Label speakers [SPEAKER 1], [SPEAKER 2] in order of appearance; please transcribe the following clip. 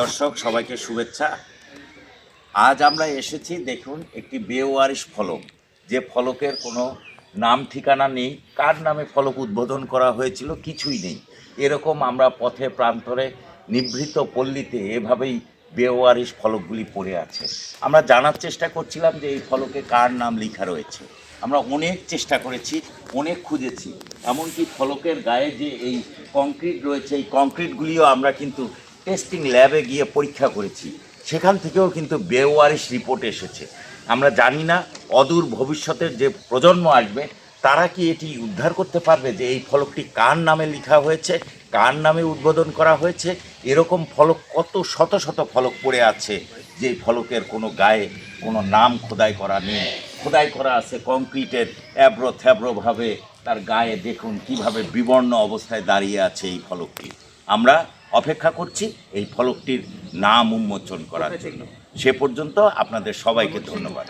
[SPEAKER 1] দর্শক, সবাইকে শুভেচ্ছা। আজ আমরা এসেছি, দেখুন, একটি বেওয়ারিশ ফলক। যে ফলকের কোনো নাম, ঠিকানা নেই, কার নামে ফলক উদ্বোধন করা হয়েছিল কিছুই নেই। এরকম আমরা পথে, প্রান্তরে, নিভৃত পল্লীতে এভাবেই বেওয়ারিশ ফলকগুলি পড়ে আছে। আমরা জানার চেষ্টা করছিলাম যে এই ফলকে কার নাম লেখা রয়েছে। আমরা অনেক চেষ্টা করেছি, অনেক খুঁজেছি। এমনকি ফলকের গায়ে যে এই কংক্রিট রয়েছে, এই কংক্রিটগুলিও আমরা কিন্তু টেস্টিং ল্যাবে গিয়ে পরীক্ষা করেছি। সেখান থেকেও কিন্তু বেওয়ারিশ রিপোর্ট এসেছে। আমরা জানি না, অদূর ভবিষ্যতের যে প্রজন্ম আসবে, তারা কি এটি উদ্ধার করতে পারবে যে এই ফলকটি কার নামে লেখা হয়েছে, কার নামে উদ্বোধন করা হয়েছে, এরকম ফলক কত শত শত ফলক পড়ে আছে, যে ফলকের কোনো গায়ে কোনো নাম খোদাই করা নেই। খোদাই করা আছে কংক্রিটের অ্যাব্রো থ্যাব্রোভাবে তার গায়ে দেখুন কীভাবে বিবর্ণ অবস্থায় দাঁড়িয়ে আছে এই ফলকটি। আমরা অপেক্ষা করছি এই ফলকটির নাম উন্মোচন করার জন্য। সে পর্যন্ত আপনাদের সবাইকে ধন্যবাদ।